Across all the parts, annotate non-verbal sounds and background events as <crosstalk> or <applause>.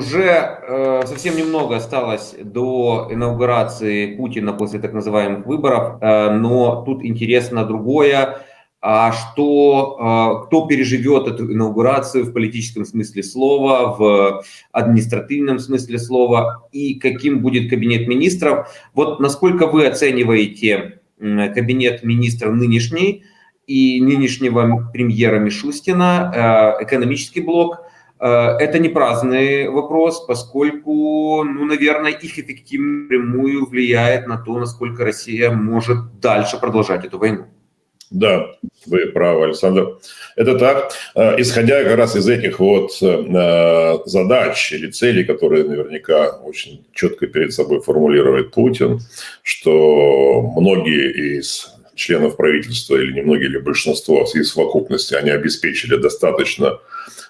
уже э, совсем немного осталось до инаугурации Путина после так называемых выборов, э, но тут интересно другое. А что, э, кто переживет эту инаугурацию в политическом смысле слова, в административном смысле слова, и каким будет кабинет министров? Вот насколько вы оцениваете кабинет министров нынешний и нынешнего премьера Мишустина, экономический блок – это не праздный вопрос, поскольку, ну, наверное, их эффективность прямую влияет на то, насколько Россия может дальше продолжать эту войну. Да, вы правы, Александр. Это так. Э, исходя как раз из этих вот э, задач или целей, которые наверняка очень четко перед собой формулирует Путин, что многие из членов правительства или немногие, или большинство из совокупности, они обеспечили достаточно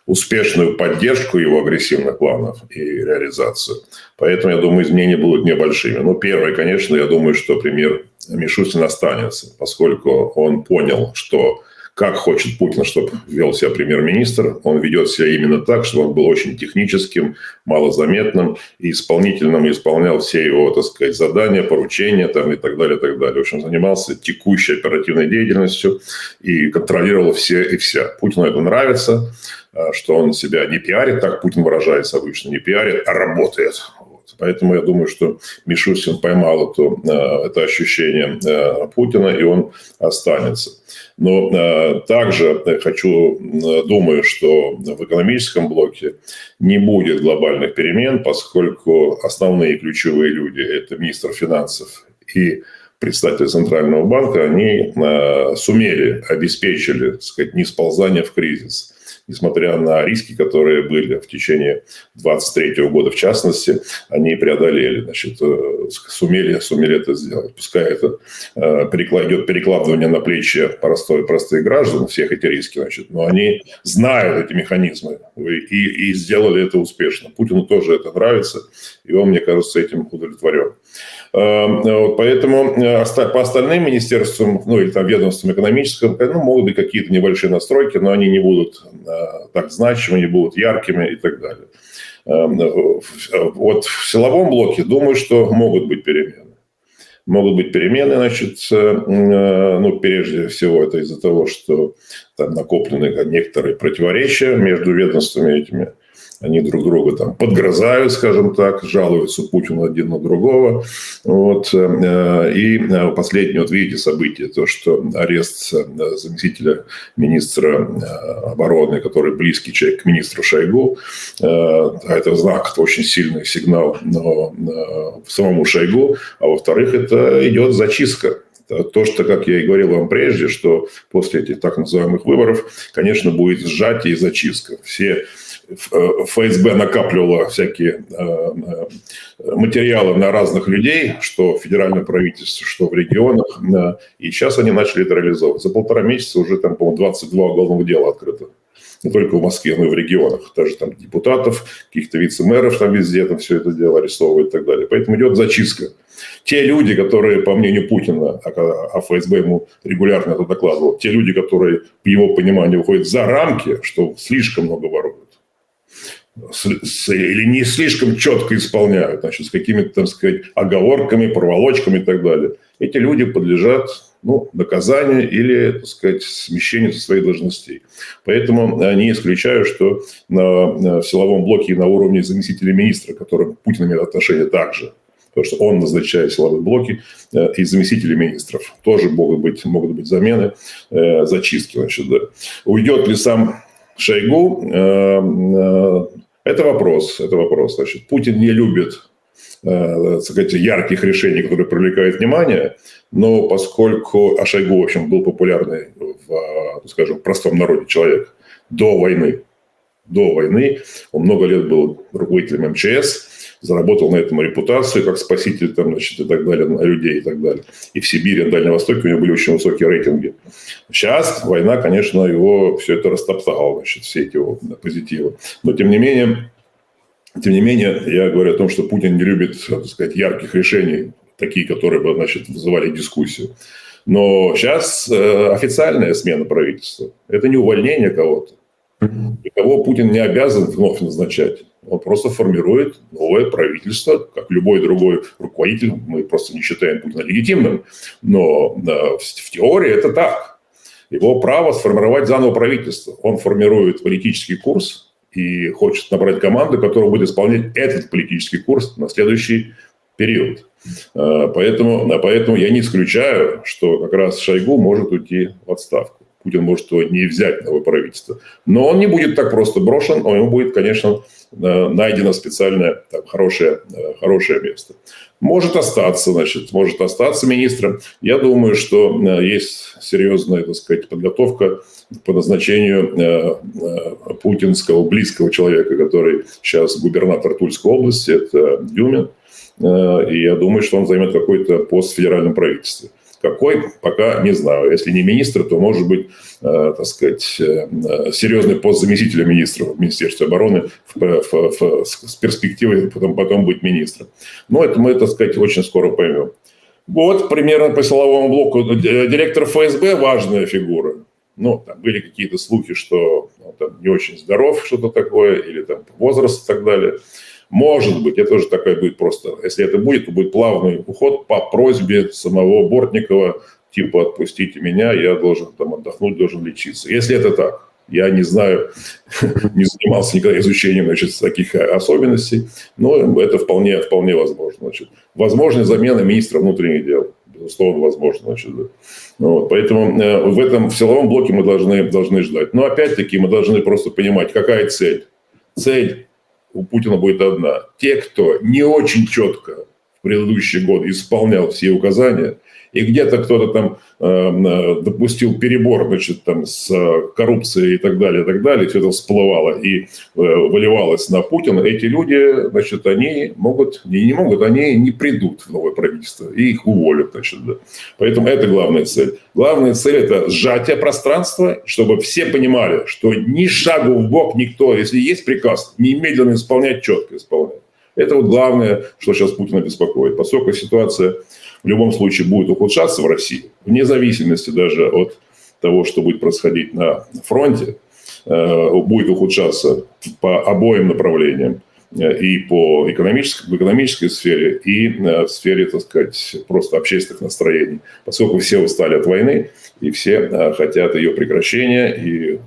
успешную поддержку его агрессивных планов и реализацию. Поэтому, я думаю, изменения будут небольшими. Но первое, конечно, я думаю, что премьер Мишустин останется, поскольку он понял, что как хочет Путин, чтобы вел себя премьер-министр. Он ведет себя именно так, чтобы он был очень техническим, малозаметным и исполнительным, и исполнял все его, так сказать, задания, поручения там, и так далее, и так далее. В общем, занимался текущей оперативной деятельностью и контролировал все и вся. Путину это нравится, а, что он себя не пиарит, так Путин выражается обычно, не пиарит, а работает. Поэтому я думаю, что Мишустин поймал это, это ощущение э, Путина, и он останется. Но э, также хочу, думаю, что в экономическом блоке не будет глобальных перемен, поскольку основные ключевые люди – это министр финансов и представители Центрального банка, они э, сумели, обеспечили, так сказать, не сползание в кризис несмотря на риски, которые были в течение 23 года, в частности, они преодолели, значит, э, сумели, сумели это сделать. Пускай это э, идет перекладывание на плечи простой, простых граждан, всех эти риски, значит, но они знают эти механизмы и, и сделали это успешно. Путину тоже это нравится, и он, мне кажется, этим удовлетворен. Вот, поэтому э, по остальным министерствам, ну или там ведомствам экономическим, ну, могут быть какие-то небольшие настройки, но они не будут э, так значимы, не будут яркими и так далее. Эм, вот в силовом блоке думаю, что могут быть перемены. Могут быть перемены, значит, э, ну, прежде всего это из-за того, что там накоплены некоторые противоречия между ведомствами этими они друг друга там подгрызают, скажем так, жалуются Путину один на другого. Вот. Э, и э, последнее, вот видите, событие, то, что арест э, заместителя министра обороны, который близкий человек к министру Шойгу, это знак, это очень сильный сигнал самому Шойгу, а во-вторых, это идет зачистка то, что, как я и говорил вам прежде, что после этих так называемых выборов, конечно, будет сжатие и зачистка. Все ФСБ накапливала всякие э, э, материалы на разных людей, что в федеральном правительстве, что в регионах. И сейчас они начали это реализовывать. За полтора месяца уже там, по-моему, 22 уголовных дела открыто. Не только в Москве, но и в регионах. Даже там депутатов, каких-то вице-мэров там везде там все это дело арестовывают и так далее. Поэтому идет зачистка. Те люди, которые, по мнению Путина, а, а ФСБ ему регулярно это докладывал, те люди, которые, по его пониманию, выходят за рамки, что слишком много воруют, или не слишком четко исполняют, значит, с какими-то, так сказать, оговорками, проволочками и так далее. Эти люди подлежат ну, наказанию или, так сказать, смещению со своих должностей. Поэтому не исключаю, что на, в силовом блоке и на уровне заместителя министра, которым Путин имеет отношение также, потому что он назначает силовые блоки э, и заместителей министров. Тоже могут быть, могут быть замены, э, зачистки. Значит, да. Уйдет ли сам Шойгу, э, э, это вопрос, это вопрос. Значит, Путин не любит э, сказать, ярких решений, которые привлекают внимание, но поскольку а Шойгу, в общем, был популярный в, скажем, в простом народе человек до войны, до войны, он много лет был руководителем МЧС, заработал на этом репутацию как спаситель там, значит, и так далее, людей и так далее. И в Сибири, и на Дальнем Востоке у него были очень высокие рейтинги. Сейчас война, конечно, его все это растоптала, значит, все эти его позитивы. Но, тем не менее, тем не менее, я говорю о том, что Путин не любит, так сказать, ярких решений, такие, которые бы, значит, вызывали дискуссию. Но сейчас э, официальная смена правительства. Это не увольнение кого-то. Никого Путин не обязан вновь назначать. Он просто формирует новое правительство, как любой другой руководитель. Мы просто не считаем Путина легитимным. Но в, в теории это так. Его право сформировать заново правительство. Он формирует политический курс и хочет набрать команду, которая будет исполнять этот политический курс на следующий период. Э, поэтому, поэтому я не исключаю, что как раз Шойгу может уйти в отставку. Путин может его не взять, новое правительство. Но он не будет так просто брошен, а ему будет, конечно, э, найдено специальное там, хорошее, э, хорошее место. Может остаться, значит, может остаться министром. Я думаю, что э, есть серьезная, так сказать, подготовка по назначению путинского близкого человека, который сейчас губернатор Тульской области, это Дюмин. И я думаю, что он займет какой-то пост в федеральном правительстве. Какой, пока не знаю. Если не министр, то может быть, э, так сказать, э, серьезный пост заместителя министра в Министерстве обороны в, в, в, с перспективой потом, потом быть министром. Но это мы, так сказать, очень скоро поймем. Вот примерно по силовому блоку. Директор ФСБ – важная фигура. Ну, там были какие-то слухи, что он там не очень здоров, что-то такое, или там возраст и так далее. Может быть, это уже такая будет просто, если это будет, то будет плавный уход по просьбе самого Бортникова, типа отпустите меня, я должен там отдохнуть, должен лечиться. Если это так, я не знаю, <laughs> не занимался никогда изучением значит, таких особенностей, но это вполне, вполне возможно. Значит. Возможна замена министра внутренних дел. Безусловно, возможно. Значит, да. Ну вот, поэтому э, в этом в силовом блоке мы должны, должны ждать. Но опять-таки мы должны просто понимать, какая цель. Цель у Путина будет одна. Те, кто не очень четко предыдущий год исполнял все указания – и где-то кто-то там эм, э, допустил перебор, значит, там с э, коррупцией и так далее, и так далее, все это всплывало и э, выливалось на Путина, эти люди, значит, они могут, не, не могут, они не придут в новое правительство, и их уволят, значит, да. Поэтому это главная цель. Главная цель – это сжатие пространства, чтобы все понимали, что ни шагу в бок никто, если есть приказ, немедленно исполнять, четко исполнять. Это вот главное, что сейчас Путина беспокоит. Поскольку ситуация в любом случае будет ухудшаться в России, вне зависимости даже от того, что будет происходить на фронте, э, будет ухудшаться по обоим направлениям э, и по экономической, в экономической сфере, и э, в сфере, так сказать, просто общественных настроений. Поскольку все устали от войны, и все хотят ее прекращения, и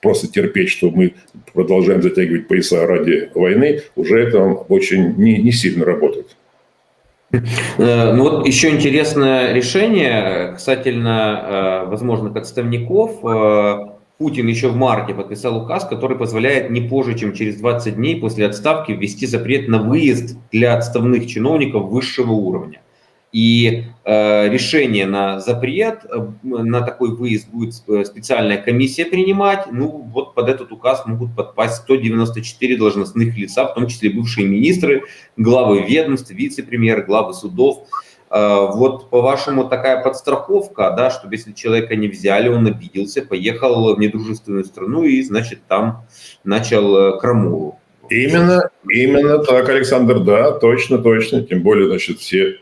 просто терпеть, что мы продолжаем затягивать пояса ради войны, уже это очень не, не сильно работает. Э, ну вот еще интересное решение касательно э, возможных отставников. Э, Путин еще в марте подписал указ, который позволяет не позже, чем через 20 дней после отставки ввести запрет на выезд для отставных чиновников высшего уровня. И э, решение на запрет, э, на такой выезд будет специальная комиссия принимать. Ну, вот под этот указ могут подпасть 194 должностных лица, в том числе бывшие министры, главы ведомств, вице-премьеры, главы судов. Э, вот, по-вашему, такая подстраховка, да, чтобы если человека не взяли, он обиделся, поехал в недружественную страну и, значит, там начал э, крамолу. Именно, именно так, Александр, да, точно, точно. Тем более, значит, все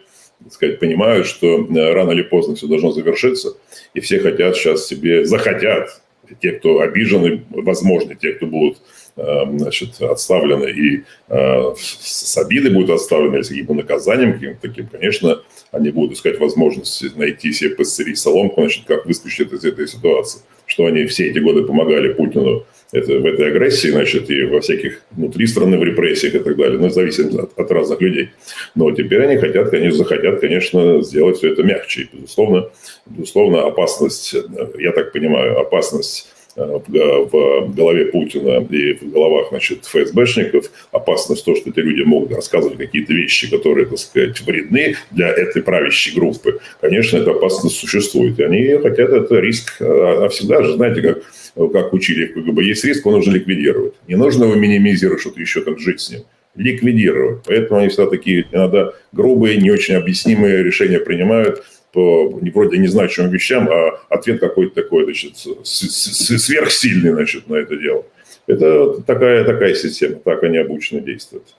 так сказать, понимают, что э, рано или поздно все должно завершиться, и все хотят сейчас себе, захотят, те, кто обижены, возможно, те, кто будут э, значит, отставлены и э, с обидой будут отставлены, или с каким-то наказанием каким-то таким, конечно, они будут искать возможность найти себе подстерить соломку, значит, как выскочить из этой ситуации. Что они все эти годы помогали Путину это, в этой агрессии, значит, и во всяких внутри страны в репрессиях и так далее, ну, зависит от, от разных людей. Но теперь они хотят, конечно, захотят, конечно, сделать все это мягче. И, безусловно, безусловно, опасность, я так понимаю, опасность в голове Путина и в головах, значит, ФСБшников опасность то, что эти люди могут рассказывать какие-то вещи, которые, так сказать, вредны для этой правящей группы. Конечно, эта опасность существует. И они хотят, это риск. А, а всегда же, знаете, как как учили в КГБ, есть риск, его нужно ликвидировать. Не нужно его минимизировать, что-то еще там жить с ним. Ликвидировать. Поэтому они всегда такие иногда грубые, не очень объяснимые решения принимают не вроде незначимым вещам, а ответ какой-то такой, значит, сверхсильный, значит, на это дело. Это такая, такая система, так они обучены действовать.